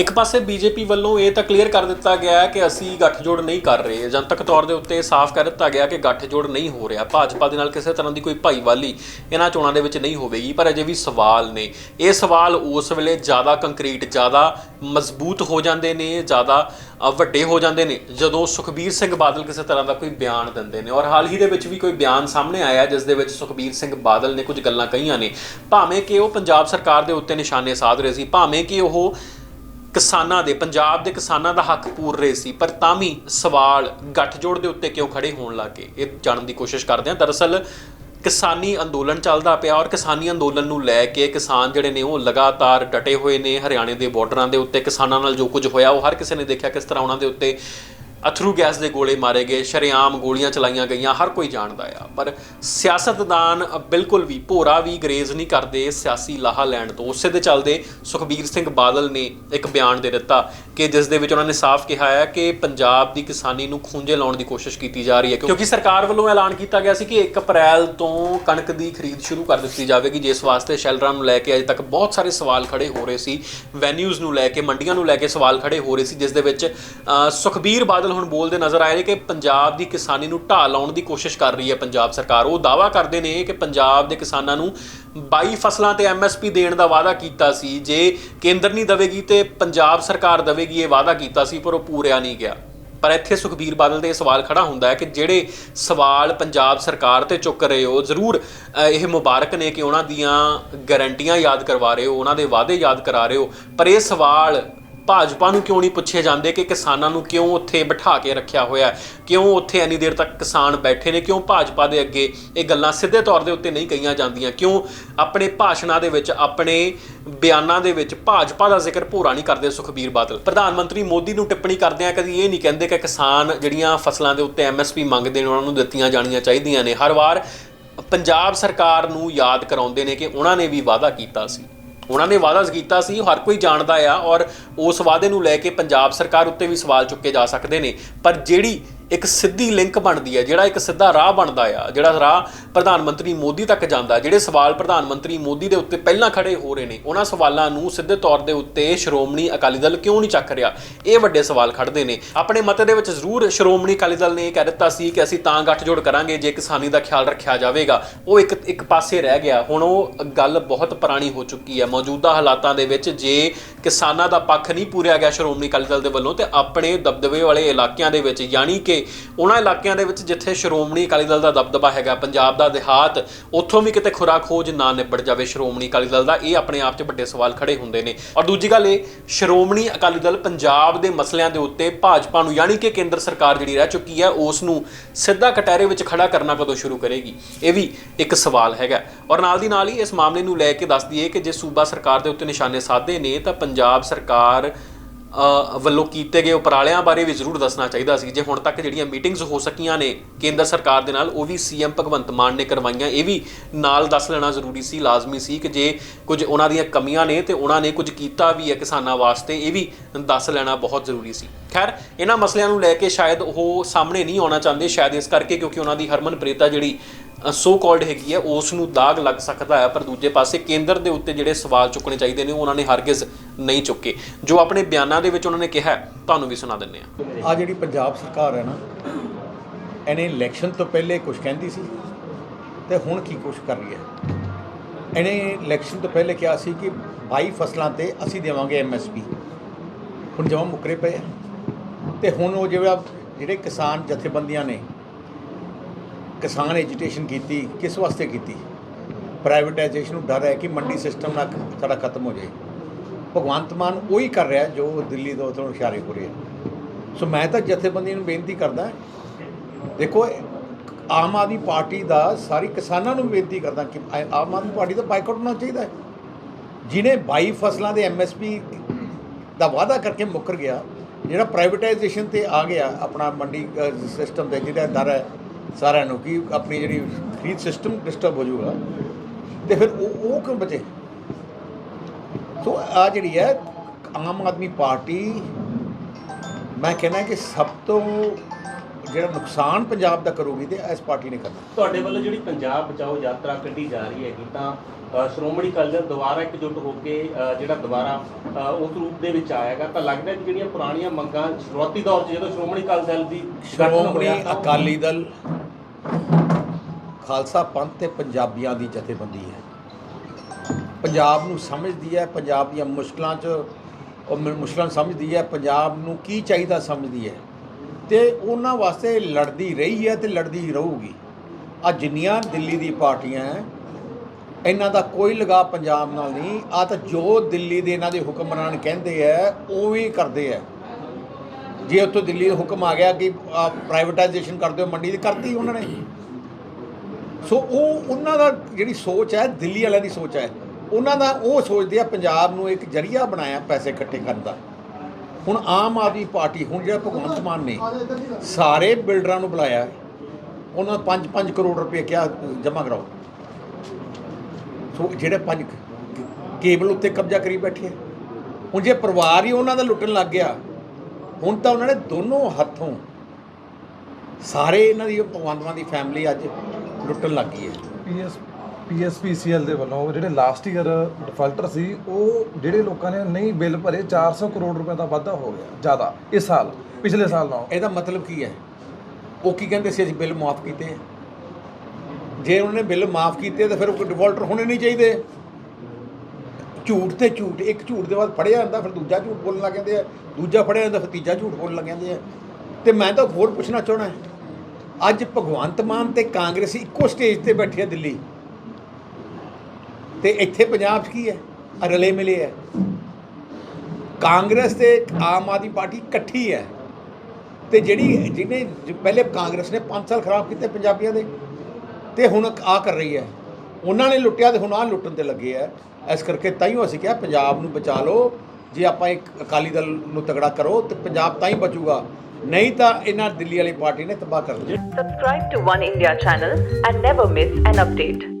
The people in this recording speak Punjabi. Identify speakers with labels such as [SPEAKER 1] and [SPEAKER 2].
[SPEAKER 1] ਇੱਕ ਪਾਸੇ ਬੀਜੇਪੀ ਵੱਲੋਂ ਇਹ ਤਾਂ ਕਲੀਅਰ ਕਰ ਦਿੱਤਾ ਗਿਆ ਹੈ ਕਿ ਅਸੀਂ ਗੱਠਜੋੜ ਨਹੀਂ ਕਰ ਰਹੇ। ਜਨਤਕ ਤੌਰ ਦੇ ਉੱਤੇ ਸਾਫ਼ ਕਰ ਦਿੱਤਾ ਗਿਆ ਕਿ ਗੱਠਜੋੜ ਨਹੀਂ ਹੋ ਰਿਹਾ। ਭਾਜਪਾ ਦੇ ਨਾਲ ਕਿਸੇ ਤਰ੍ਹਾਂ ਦੀ ਕੋਈ ਭਾਈਵਾਲੀ ਇਹਨਾਂ ਚੋਣਾਂ ਦੇ ਵਿੱਚ ਨਹੀਂ ਹੋਵੇਗੀ, ਪਰ ਅਜੇ ਵੀ ਸਵਾਲ ਨੇ। ਇਹ ਸਵਾਲ ਉਸ ਵੇਲੇ ਜ਼ਿਆਦਾ ਕੰਕਰੀਟ ਜ਼ਿਆਦਾ ਮਜ਼ਬੂਤ ਹੋ ਜਾਂਦੇ ਨੇ, ਜ਼ਿਆਦਾ ਵੱਡੇ ਹੋ ਜਾਂਦੇ ਨੇ, ਜਦੋਂ ਸੁਖਬੀਰ ਸਿੰਘ ਬਾਦਲ ਕਿਸੇ ਤਰ੍ਹਾਂ ਦਾ ਕੋਈ ਬਿਆਨ ਦਿੰਦੇ ਨੇ। ਔਰ ਹਾਲ ਹੀ ਦੇ ਵਿੱਚ ਵੀ ਕੋਈ ਬਿਆਨ ਸਾਹਮਣੇ ਆਇਆ ਜਿਸ ਦੇ ਵਿੱਚ ਸੁਖਬੀਰ ਸਿੰਘ ਬਾਦਲ ਨੇ ਕੁਝ ਗੱਲਾਂ ਕਹੀਆਂ ਨੇ। ਭਾਵੇਂ ਕਿ ਉਹ ਪੰਜਾਬ ਸਰਕਾਰ ਦੇ ਉੱਤੇ ਨਿਸ਼ਾਨੇ ਸਾਧ ਰਹੇ ਸੀ, ਭਾਵੇਂ ਕਿ ਉਹ ਕਿਸਾਨਾਂ ਦੇ, ਪੰਜਾਬ ਦੇ ਕਿਸਾਨਾਂ ਦਾ ਹੱਕ ਪੂਰ ਰਹੇ ਸੀ, ਪਰ ਤਾਂ ਵੀ ਸਵਾਲ ਗੱਠਜੋੜ ਦੇ ਉੱਤੇ ਕਿਉਂ ਖੜੇ ਹੋਣ ਲੱਗੇ ਇਹ ਜਾਣਨ ਦੀ ਕੋਸ਼ਿਸ਼ ਕਰਦੇ ਹਾਂ। ਦਰਅਸਲ, ਕਿਸਾਨੀ ਅੰਦੋਲਨ ਚੱਲਦਾ ਪਿਆ ਔਰ ਕਿਸਾਨੀ ਅੰਦੋਲਨ ਨੂੰ ਲੈ ਕੇ ਕਿਸਾਨ ਜਿਹੜੇ ਨੇ, ਉਹ ਲਗਾਤਾਰ ਡਟੇ ਹੋਏ ਨੇ। ਹਰਿਆਣੇ ਦੇ ਬਾਰਡਰਾਂ ਦੇ ਉੱਤੇ ਕਿਸਾਨਾਂ ਨਾਲ ਜੋ ਕੁਝ ਹੋਇਆ, ਉਹ ਹਰ ਕਿਸੇ ਨੇ ਦੇਖਿਆ ਕਿਸ ਤਰ੍ਹਾਂ ਉਹਨਾਂ ਦੇ ਉੱਤੇ ਅਥਰੂ ਗੈਸ ਦੇ ਗੋਲੇ ਮਾਰੇ ਗਏ, ਸ਼ਰੇਆਮ ਗੋਲੀਆਂ ਚਲਾਈਆਂ ਗਈਆਂ, ਹਰ ਕੋਈ ਜਾਣਦਾ ਆ। ਪਰ ਸਿਆਸਤਦਾਨ ਬਿਲਕੁਲ ਵੀ ਭੋਰਾ ਵੀ ਗਰੇਜ਼ ਨਹੀਂ ਕਰਦੇ ਸਿਆਸੀ ਲਾਹਾ ਲੈਣ ਤੋਂ। ਉਸੇ ਦੇ ਚੱਲਦੇ ਸੁਖਬੀਰ ਸਿੰਘ ਬਾਦਲ ਨੇ ਇੱਕ ਬਿਆਨ ਦੇ ਦਿੱਤਾ ਕਿ ਜਿਸ ਦੇ ਵਿੱਚ ਉਹਨਾਂ ਨੇ ਸਾਫ਼ ਕਿਹਾ ਹੈ ਕਿ ਪੰਜਾਬ ਦੀ ਕਿਸਾਨੀ ਨੂੰ ਖੂੰਜੇ ਲਾਉਣ ਦੀ ਕੋਸ਼ਿਸ਼ ਕੀਤੀ ਜਾ ਰਹੀ ਹੈ, ਕਿਉਂਕਿ ਸਰਕਾਰ ਵੱਲੋਂ ਐਲਾਨ ਕੀਤਾ ਗਿਆ ਸੀ ਕਿ 1 ਅਪ੍ਰੈਲ ਤੋਂ ਕਣਕ ਦੀ ਖਰੀਦ ਸ਼ੁਰੂ ਕਰ ਦਿੱਤੀ ਜਾਵੇਗੀ, ਜਿਸ ਵਾਸਤੇ ਸ਼ੈਲਰਾਂ ਨੂੰ ਲੈ ਕੇ ਅਜੇ ਤੱਕ ਬਹੁਤ ਸਾਰੇ ਸਵਾਲ ਖੜੇ ਹੋ ਰਹੇ ਸੀ, ਵੈਨਿਊਜ਼ ਨੂੰ ਲੈ ਕੇ, ਮੰਡੀਆਂ ਨੂੰ ਲੈ ਕੇ ਸਵਾਲ ਖੜੇ ਹੋ ਰਹੇ ਸੀ, ਜਿਸ ਦੇ ਵਿੱਚ ਸੁਖਬੀਰ ਬਾਦਲ ਹੁਣ ਬੋਲਦੇ ਨਜ਼ਰ ਆਏ ਨੇ ਕਿ ਪੰਜਾਬ ਦੀ ਕਿਸਾਨੀ ਨੂੰ ਢਾਹ ਲਾਉਣ ਦੀ ਕੋਸ਼ਿਸ਼ ਕਰ ਰਹੀ ਹੈ ਪੰਜਾਬ ਸਰਕਾਰ। ਉਹ ਦਾਵਾ ਕਰਦੇ ਨੇ ਕਿ ਪੰਜਾਬ ਦੇ ਕਿਸਾਨਾਂ ਨੂੰ 22 ਫਸਲਾਂ ਤੇ ਐਮਐਸਪੀ ਦੇਣ ਦਾ ਵਾਅਦਾ ਕੀਤਾ ਸੀ। ਜੇ ਕੇਂਦਰ ਨਹੀਂ ਦੇਵੇਗੀ ਤੇ ਪੰਜਾਬ ਸਰਕਾਰ ਦੇਵੇਗੀ, ਇਹ ਵਾਅਦਾ ਕੀਤਾ ਸੀ, ਪਰ ਉਹ ਪੂਰਿਆ ਨਹੀਂ ਗਿਆ। ਪਰ ਇੱਥੇ ਸੁਖਬੀਰ ਬਾਦਲ ਦੇ ਇਹ ਸਵਾਲ ਖੜਾ ਹੁੰਦਾ ਹੈ ਕਿ ਜਿਹੜੇ ਸਵਾਲ ਪੰਜਾਬ ਸਰਕਾਰ ਤੇ ਚੁੱਕ ਰਹੇ ਹੋ, ਜ਼ਰੂਰ ਇਹ ਮੁਬਾਰਕ ਨੇ ਕਿ ਉਹਨਾਂ ਦੀਆਂ ਗਾਰੰਟੀਆਂ ਯਾਦ ਕਰਵਾ ਰਹੇ ਹੋ, ਉਹਨਾਂ ਦੇ ਵਾਅਦੇ ਯਾਦ ਕਰਾ ਰਹੇ ਹੋ। ਪਰ ਇਹ ਸਵਾਲ ਭਾਜਪਾ ਨੂੰ ਕਿਉਂ ਨਹੀਂ ਪੁੱਛੇ ਜਾਂਦੇ ਕਿ ਕਿਸਾਨਾਂ ਨੂੰ ਕਿਉਂ ਉੱਥੇ ਬਿਠਾ ਕੇ ਰੱਖਿਆ ਹੋਇਆ ਕਿਉਂ ਉੱਥੇ ਇੰਨੀ ਦੇਰ ਤੱਕ ਕਿਸਾਨ ਬੈਠੇ ਨੇ? ਕਿਉਂ ਭਾਜਪਾ ਦੇ ਅੱਗੇ ਇਹ ਗੱਲਾਂ ਸਿੱਧੇ ਤੌਰ ਦੇ ਉੱਤੇ ਨਹੀਂ ਕਹੀਆਂ ਜਾਂਦੀਆਂ? ਕਿਉਂ ਆਪਣੇ ਭਾਸ਼ਣਾਂ ਦੇ ਵਿੱਚ, ਆਪਣੇ ਬਿਆਨਾਂ ਦੇ ਵਿੱਚ ਭਾਜਪਾ ਦਾ ਜ਼ਿਕਰ ਭੋਰਾ ਨਹੀਂ ਕਰਦੇ ਸੁਖਬੀਰ ਬਾਦਲ? ਪ੍ਰਧਾਨ ਮੰਤਰੀ ਮੋਦੀ ਨੂੰ ਟਿੱਪਣੀ ਕਰਦਿਆਂ ਕਦੀ ਇਹ ਨਹੀਂ ਕਹਿੰਦੇ ਕਿ ਕਿਸਾਨ ਜਿਹੜੀਆਂ ਫਸਲਾਂ ਦੇ ਉੱਤੇ ਐਮਐਸਪੀ ਮੰਗਦੇ ਨੇ, ਉਹਨਾਂ ਨੂੰ ਦਿੱਤੀਆਂ ਜਾਣੀਆਂ ਚਾਹੀਦੀਆਂ ਨੇ। ਹਰ ਵਾਰ ਪੰਜਾਬ ਸਰਕਾਰ ਨੂੰ ਯਾਦ ਕਰਾਉਂਦੇ ਨੇ ਕਿ ਉਹਨਾਂ ਨੇ ਵੀ ਵਾਅਦਾ ਕੀਤਾ ਸੀ। ਉਹਨਾਂ ਨੇ ਵਾਅਦਾ ਕੀਤਾ ਸੀ, ਹਰ ਕੋਈ ਜਾਣਦਾ ਆ ਔਰ ਉਸ ਵਾਅਦੇ ਨੂੰ ਲੈ ਕੇ ਪੰਜਾਬ ਸਰਕਾਰ ਉੱਤੇ ਵੀ ਸਵਾਲ ਚੁੱਕੇ ਜਾ ਸਕਦੇ ਨੇ। ਪਰ ਜਿਹੜੀ ਇੱਕ ਸਿੱਧੀ ਲਿੰਕ ਬਣਦੀ ਹੈ, ਜਿਹੜਾ ਇੱਕ ਸਿੱਧਾ ਰਾਹ ਬਣਦਾ ਆ, ਜਿਹੜਾ ਰਾਹ ਪ੍ਰਧਾਨ ਮੰਤਰੀ ਮੋਦੀ ਤੱਕ ਜਾਂਦਾ ਜਿਹੜੇ ਸਵਾਲ ਪ੍ਰਧਾਨ ਮੰਤਰੀ ਮੋਦੀ ਦੇ ਉੱਤੇ ਪਹਿਲਾਂ ਖੜੇ ਹੋ ਰਹੇ ਨੇ, ਉਹਨਾਂ ਸਵਾਲਾਂ ਨੂੰ ਸਿੱਧੇ ਤੌਰ ਦੇ ਉੱਤੇ ਸ਼੍ਰੋਮਣੀ ਅਕਾਲੀ ਦਲ ਕਿਉਂ ਨਹੀਂ ਚੱਕ ਰਿਹਾ? ਇਹ ਵੱਡੇ ਸਵਾਲ ਖੜਦੇ ਨੇ। ਆਪਣੇ ਮਤੇ ਦੇ ਵਿੱਚ ਜ਼ਰੂਰ ਸ਼੍ਰੋਮਣੀ ਅਕਾਲੀ ਦਲ ਨੇ ਇਹ ਕਹਿ ਦਿੱਤਾ ਸੀ ਕਿ ਅਸੀਂ ਤਾਂ ਗੱਠਜੋੜ ਕਰਾਂਗੇ, ਜੇ ਕਿਸਾਨੀ ਦਾ ਖਿਆਲ ਰੱਖਿਆ ਜਾਵੇਗਾ। ਉਹ ਇੱਕ ਇੱਕ ਪਾਸੇ ਰਹਿ ਗਿਆ। ਹੁਣ ਉਹ ਗੱਲ ਬਹੁਤ ਪੁਰਾਣੀ ਹੋ ਚੁੱਕੀ ਹੈ। ਮੌਜੂਦਾ ਹਾਲਾਤਾਂ ਦੇ ਵਿੱਚ ਜੇ ਕਿਸਾਨਾਂ ਦਾ ਪੱਖ ਨਹੀਂ ਪੂਰਿਆ ਗਿਆ ਸ਼੍ਰੋਮਣੀ ਅਕਾਲੀ ਦਲ ਦੇ ਵੱਲੋਂ, ਤੇ ਆਪਣੇ ਦਬਦਬੇ ਵਾਲੇ ਇਲਾਕਿਆਂ ਦੇ ਵਿੱਚ, ਯਾਨੀ ਕਿ ਉਹਨਾਂ ਇਲਾਕਿਆਂ ਦੇ ਵਿੱਚ ਜਿੱਥੇ ਸ਼੍ਰੋਮਣੀ ਅਕਾਲੀ ਦਲ ਦਾ ਦਬਦਬਾ ਹੈਗਾ, ਪੰਜਾਬ ਦਾ ਦੇਹਾਤ, ਉੱਥੋਂ ਵੀ ਕਿਤੇ ਖੁਰਾ ਖੋਜ ਨਾ ਨਿਬੜ ਜਾਵੇ ਸ਼੍ਰੋਮਣੀ ਅਕਾਲੀ ਦਲ ਦਾ, ਇਹ ਆਪਣੇ ਆਪ 'ਚ ਵੱਡੇ ਸਵਾਲ ਖੜੇ ਹੁੰਦੇ ਨੇ। ਔਰ ਦੂਜੀ ਗੱਲ ਇਹ, ਸ਼੍ਰੋਮਣੀ ਅਕਾਲੀ ਦਲ ਪੰਜਾਬ ਦੇ ਮਸਲਿਆਂ ਦੇ ਉੱਤੇ ਭਾਜਪਾ ਨੂੰ ਯਾਨੀ ਕਿ ਕੇਂਦਰ ਸਰਕਾਰ ਜਿਹੜੀ ਰਹਿ ਚੁੱਕੀ ਹੈ, ਉਸ ਨੂੰ ਸਿੱਧਾ ਕਟਹਿਰੇ ਵਿੱਚ ਖੜਾ ਕਰਨਾ ਕਦੋਂ ਸ਼ੁਰੂ ਕਰੇਗੀ? ਇਹ ਵੀ ਇੱਕ ਸਵਾਲ ਹੈਗਾ। ਔਰ ਨਾਲ ਦੀ ਨਾਲ ਹੀ ਇਸ ਮਾਮਲੇ ਨੂੰ ਲੈ ਕੇ ਦੱਸਦੀ ਹੈ ਕਿ ਜੇ ਸੂਬਾ ਸਰਕਾਰ ਦੇ ਉੱਤੇ ਨਿਸ਼ਾਨੇ ਸਾਧੇ ਨੇ, ਤਾਂ ਪੰਜਾਬ ਸਰਕਾਰ ਵੱਲੋਂ ਕੀਤੇ ਗਏ ਉਪਰਾਲਿਆਂ ਬਾਰੇ ਵੀ ਜ਼ਰੂਰ ਦੱਸਣਾ ਚਾਹੀਦਾ ਸੀ। ਜੇ ਹੁਣ ਤੱਕ ਜਿਹੜੀਆਂ ਮੀਟਿੰਗਸ ਹੋ ਸਕੀਆਂ ਨੇ ਕੇਂਦਰ ਸਰਕਾਰ ਦੇ ਨਾਲ, ਉਹ ਵੀ ਸੀਐਮ ਭਗਵੰਤ ਮਾਨ ਨੇ ਕਰਵਾਈਆਂ। ਇਹ ਵੀ ਨਾਲ ਦੱਸ ਲੈਣਾ ਜ਼ਰੂਰੀ ਸੀ, ਲਾਜ਼ਮੀ ਸੀ ਕਿ ਜੇ ਕੁਝ ਉਹਨਾਂ ਦੀਆਂ ਕਮੀਆਂ ਨੇ ਤੇ ਉਹਨਾਂ ਨੇ ਕੁਝ ਕੀਤਾ ਵੀ ਹੈ ਕਿਸਾਨਾਂ ਵਾਸਤੇ, ਇਹ ਵੀ ਦੱਸ ਲੈਣਾ ਬਹੁਤ ਜ਼ਰੂਰੀ ਸੀ। ਖੈਰ, ਇਹਨਾਂ ਮਸਲਿਆਂ ਨੂੰ ਲੈ ਕੇ ਸ਼ਾਇਦ ਉਹ ਸਾਹਮਣੇ ਨਹੀਂ ਆਉਣਾ ਚਾਹੁੰਦੇ, ਸ਼ਾਇਦ ਇਸ ਕਰਕੇ ਕਿਉਂਕਿ ਉਹਨਾਂ ਦੀ ਹਰਮਨ ਹਰਮਨਪ੍ਰੀਤਾ ਜਿਹੜੀ ਸੋ ਕਾਲਡ ਹੈਗੀ ਹੈ, ਉਸ ਨੂੰ ਦਾਗ ਲੱਗ ਸਕਦਾ ਹੈ। ਪਰ ਦੂਜੇ ਪਾਸੇ ਕੇਂਦਰ ਦੇ ਉੱਤੇ ਜਿਹੜੇ ਸਵਾਲ ਚੁੱਕਣੇ ਚਾਹੀਦੇ ਨੇ, ਉਹਨਾਂ ਨੇ ਹਰਗਿਜ਼ ਨਹੀਂ ਚੁੱਕੇ। ਜੋ ਆਪਣੇ ਬਿਆਨਾਂ ਦੇ ਵਿੱਚ ਉਹਨਾਂ ਨੇ ਕਿਹਾ, ਤੁਹਾਨੂੰ ਵੀ ਸੁਣਾ ਦਿੰਦੇ ਹਾਂ।
[SPEAKER 2] ਆ ਜਿਹੜੀ ਪੰਜਾਬ ਸਰਕਾਰ ਹੈ ਨਾ, ਇਹਨੇ ਇਲੈਕਸ਼ਨ ਤੋਂ ਪਹਿਲੇ ਕੁਝ ਕਹਿੰਦੀ ਸੀ ਤੇ ਹੁਣ ਕੀ ਕੁਝ ਕਰ ਰਹੀ ਹੈ? ਇਹਨੇ ਇਲੈਕਸ਼ਨ ਤੋਂ ਪਹਿਲੇ ਕਿਹਾ ਸੀ ਕਿ 22 ਫਸਲਾਂ ਤੇ ਅਸੀਂ ਦੇਵਾਂਗੇ ਐਮਐਸਪੀ ਹੁਣ ਜਮਾ ਮੁਕਰੇ ਪਏ ਆ। ਤੇ ਹੁਣ ਉਹ ਜਿਹੜਾ ਜਿਹੜੇ ਕਿਸਾਨ ਜਥੇਬੰਦੀਆਂ ਨੇ, ਕਿਸਾਨ ਐਜੀਟੇਸ਼ਨ ਕੀਤੀ, ਕਿਸ ਵਾਸਤੇ ਕੀਤੀ? ਪ੍ਰਾਈਵੇਟਾਈਜੇਸ਼ਨ ਨੂੰ ਡਰ ਹੈ ਕਿ ਮੰਡੀ ਸਿਸਟਮ ਨਾ ਸਾਡਾ ਖਤਮ ਹੋ ਜਾਏ। ਭਗਵੰਤ ਮਾਨ ਉਹੀ ਕਰ ਰਿਹਾ ਜੋ ਦਿੱਲੀ ਤੋਂ ਉਧਰੋਂ ਇਸ਼ਾਰੇ ਹੋ ਰਿਹਾ ਸੋ ਮੈਂ ਤਾਂ ਜਥੇਬੰਦੀਆਂ ਨੂੰ ਬੇਨਤੀ ਕਰਦਾ, ਦੇਖੋ, ਆਮ ਆਦਮੀ ਪਾਰਟੀ ਦਾ ਸਾਰੀ ਕਿਸਾਨਾਂ ਨੂੰ ਬੇਨਤੀ ਕਰਦਾ ਕਿ ਆਮ ਆਦਮੀ ਪਾਰਟੀ ਦਾ ਬਾਈਕਾਟ ਹੋਣਾ ਚਾਹੀਦਾ ਹੈ। ਜਿਨੇ 22 ਫਸਲਾਂ ਦੇ ਐਮਐਸਪੀ ਦਾ ਵਾਅਦਾ ਕਰਕੇ ਮੁੱਕਰ ਗਿਆ, ਜਿਹੜਾ ਪ੍ਰਾਈਵੇਟਾਈਜੇਸ਼ਨ ਤੇ ਆ ਗਿਆ, ਆਪਣਾ ਮੰਡੀ ਸਿਸਟਮ ਤੇ ਜਿਹੜਾ ਦਰ ਹੈ ਸਾਰਿਆਂ ਨੂੰ ਕਿ ਆਪਣੀ ਜਿਹੜੀ ਖਰੀਦ ਸਿਸਟਮ ਡਿਸਟਰਬ ਹੋ ਜਾਊਗਾ, ਤੇ ਫਿਰ ਉਹ ਉਹ ਕਿਉਂ ਬਚੇ? ਸੋ ਆ ਜਿਹੜੀ ਹੈ ਆਮ ਆਦਮੀ ਪਾਰਟੀ ਮੈਂ ਕਹਿੰਦਾ ਕਿ ਸਭ ਤੋਂ ਜਿਹੜਾ ਨੁਕਸਾਨ ਪੰਜਾਬ ਦਾ ਕਰੂਗੀ ਤੇ ਇਸ ਪਾਰਟੀ ਨੇ ਕਰਨਾ।
[SPEAKER 3] ਤੁਹਾਡੇ ਵੱਲੋਂ ਜਿਹੜੀ ਪੰਜਾਬ ਬਚਾਓ ਯਾਤਰਾ ਕੱਢੀ ਜਾ ਰਹੀ ਹੈਗੀ ਤਾਂ ਸ਼੍ਰੋਮਣੀ ਅਕਾਲੀ ਦਲ ਦੁਬਾਰਾ ਇਕਜੁੱਟ ਹੋ ਕੇ ਜਿਹੜਾ ਦੁਬਾਰਾ ਉਸ ਰੂਪ ਦੇ ਵਿੱਚ ਆਏਗਾ ਤਾਂ ਲੱਗਦਾ ਕਿ ਜਿਹੜੀਆਂ ਪੁਰਾਣੀਆਂ ਮੰਗਾਂ ਸ਼ੁਰੂਆਤੀ ਦੌਰ 'ਚ ਜਦੋਂ ਸ਼੍ਰੋਮਣੀ ਅਕਾਲੀ ਦਲ ਦੀ
[SPEAKER 2] ਸ਼੍ਰੋਮਣੀ ਅਕਾਲੀ ਦਲ ਖਾਲਸਾ ਪੰਥ ਤੇ ਪੰਜਾਬੀਆਂ ਦੀ ਜਥੇਬੰਦੀ ਹੈ। ਪੰਜਾਬ ਨੂੰ ਸਮਝਦੀ ਹੈ, ਪੰਜਾਬ ਦੀਆਂ ਮੁਸ਼ਕਲਾਂ 'ਚ, ਉਹ ਮੁਸ਼ਕਲਾਂ ਸਮਝਦੀ ਹੈ, ਪੰਜਾਬ ਨੂੰ ਕੀ ਚਾਹੀਦਾ ਸਮਝਦੀ ਹੈ। ਤੇ ਉਹਨਾਂ ਵਾਸਤੇ ਲੜਦੀ ਰਹੀ ਹੈ ਤੇ ਲੜਦੀ ਰਹੂਗੀ। ਆ ਜਿੰਨੀਆਂ ਦਿੱਲੀ ਦੀ ਪਾਰਟੀਆਂ ਇਹਨਾਂ ਦਾ ਕੋਈ ਲਗਾਅ ਪੰਜਾਬ ਨਾਲ ਨਹੀਂ ਆ ਤਾਂ ਜੋ ਦਿੱਲੀ ਦੇ ਇਹਨਾਂ ਦੇ ਹੁਕਮਰਾਨ ਕਹਿੰਦੇ ਆ ਉਵੇਂ ਕਰਦੇ ਆ ਜੇ ਉੱਥੋਂ ਦਿੱਲੀ ਦਾ ਹੁਕਮ ਆ ਗਿਆ ਕਿ ਪ੍ਰਾਈਵੇਟਾਈਜੇਸ਼ਨ ਕਰ ਦਿਓ, ਮੰਡੀ ਦੀ ਕਰਤੀ ਉਹਨਾਂ ਨੇ। ਸੋ ਉਹ, ਉਹਨਾਂ ਦਾ ਜਿਹੜੀ ਸੋਚ ਹੈ, ਦਿੱਲੀ ਵਾਲਿਆਂ ਦੀ ਸੋਚ ਹੈ। ਉਹਨਾਂ ਦਾ ਉਹ ਸੋਚਦੇ ਆ ਪੰਜਾਬ ਨੂੰ ਇੱਕ ਜਰੀਆ ਬਣਾਇਆ ਪੈਸੇ ਇਕੱਠੇ ਕਰਨ ਦਾ। ਹੁਣ ਆਮ ਆਦਮੀ ਪਾਰਟੀ, ਹੁਣ ਜਿਹੜਾ ਭਗਵੰਤ ਮਾਨ ਨੇ ਸਾਰੇ ਬਿਲਡਰਾਂ ਨੂੰ ਬੁਲਾਇਆ ਹੈ। ਉਹਨਾਂ 5-5 ਕਰੋੜ ਰੁਪਏ ਕਿਹਾ ਜਮ੍ਹਾਂ ਕਰਾਓ? ਸੋ ਜਿਹੜੇ ਪੰਜ ਕੇਬਲ ਉੱਤੇ ਕਬਜ਼ਾ ਕਰੀ ਬੈਠੇ ਹੁਣ ਜੇ ਪਰਿਵਾਰ ਹੀ ਉਹਨਾਂ ਦਾ ਲੁੱਟਣ ਲੱਗ ਗਿਆ, ਹੁਣ ਤਾਂ ਉਹਨਾਂ ਨੇ ਦੋਨੋਂ ਹੱਥੋਂ ਸਾਰੇ ਇਹਨਾਂ ਦੀ ਭਗਵੰਤ ਮਾਨ ਦੀ ਫੈਮਿਲੀ ਅੱਜ ਲੁੱਟਣ ਲੱਗ ਗਈ ਹੈ।
[SPEAKER 4] ਪੀਐਸਪੀਸੀਐਲ ਦੇ ਵੱਲੋਂ ਜਿਹੜੇ ਲਾਸਟ ਈਅਰ ਡਿਫਾਲਟਰ ਸੀ, ਉਹ ਜਿਹੜੇ ਲੋਕਾਂ ਨੇ ਨਹੀਂ ਬਿੱਲ ਭਰੇ 400 ਕਰੋੜ ਰੁਪਏ ਦਾ ਵਾਧਾ ਹੋ ਗਿਆ, ਜ਼ਿਆਦਾ, ਇਸ ਸਾਲ, ਪਿਛਲੇ ਸਾਲ ਨਾਲੋਂ।
[SPEAKER 2] ਇਹਦਾ ਮਤਲਬ ਕੀ ਹੈ? ਉਹ ਕੀ ਕਹਿੰਦੇ ਸੀ, ਅਸੀਂ ਬਿੱਲ ਮਾਫ ਕੀਤੇ ਜੇ ਉਹਨਾਂ ਨੇ ਬਿੱਲ ਮਾਫ ਕੀਤੇ, ਤਾਂ ਫਿਰ ਉਹ ਡਿਫਾਲਟਰ ਹੋਣੇ ਨਹੀਂ ਚਾਹੀਦੇ। ਝੂਠ ਤੇ ਝੂਠ, ਇੱਕ ਝੂਠ ਦੇ ਬਾਅਦ ਫੜਿਆ ਜਾਂਦਾ, ਫਿਰ ਦੂਜਾ ਝੂਠ ਬੋਲਣ ਲੱਗ ਜਾਂਦੇ ਆ। ਦੂਜਾ ਫੜਿਆ ਜਾਂਦਾ, ਫਿਰ ਤੀਜਾ ਝੂਠ ਬੋਲਣ ਲੱਗ ਜਾਂਦੇ ਆ। ਤੇ ਮੈਂ ਤਾਂ ਹੋਰ ਪੁੱਛਣਾ ਚਾਹਣਾ ਅੱਜ ਭਗਵੰਤ ਮਾਨ ਤੇ ਕਾਂਗਰਸ ਇੱਕੋ ਸਟੇਜ ਤੇ ਬੈਠੇ ਆ ਦਿੱਲੀ। ਤੇ ਇੱਥੇ ਪੰਜਾਬ 'ਚ ਕੀ ਹੈ? ਰਲੇ ਮਿਲੇ ਹੈ। ਕਾਂਗਰਸ ਤੇ ਆਮ ਆਦਮੀ ਪਾਰਟੀ ਇਕੱਠੀ ਹੈ। ਤੇ ਜਿਹੜੀ ਜਿਹਨੇ ਪਹਿਲੇ ਕਾਂਗਰਸ ਨੇ 5 ਸਾਲ ਖਰਾਬ ਕੀਤੇ ਪੰਜਾਬੀਆਂ ਦੇ, ਤੇ ਹੁਣ ਆ ਕਰ ਰਹੀ ਹੈ। ਉਹਨਾਂ ਨੇ ਲੁੱਟਿਆ ਤੇ ਹੁਣ ਆ ਲੁੱਟਣ ਤੇ ਲੱਗੇ ਆ ਇਸ ਕਰਕੇ ਤਾਈਓ ਅਸੀਂ ਕਿਹਾ ਪੰਜਾਬ ਨੂੰ ਬਚਾ ਲਓ। ਜੇ ਆਪਾਂ ਇੱਕ ਅਕਾਲੀ ਦਲ ਨੂੰ ਤਗੜਾ ਕਰੋ, ਤੇ ਪੰਜਾਬ ਤਾਂ ਹੀ ਬਚੂਗਾ। ਨਹੀਂ ਤਾਂ ਇਹਨਾਂ ਦਿੱਲੀ ਵਾਲੀ ਪਾਰਟੀ ਨੇ ਤਬਾਹ ਕਰ ਦਿੱਤਾ।
[SPEAKER 5] Subscribe to One India channel and never miss an update.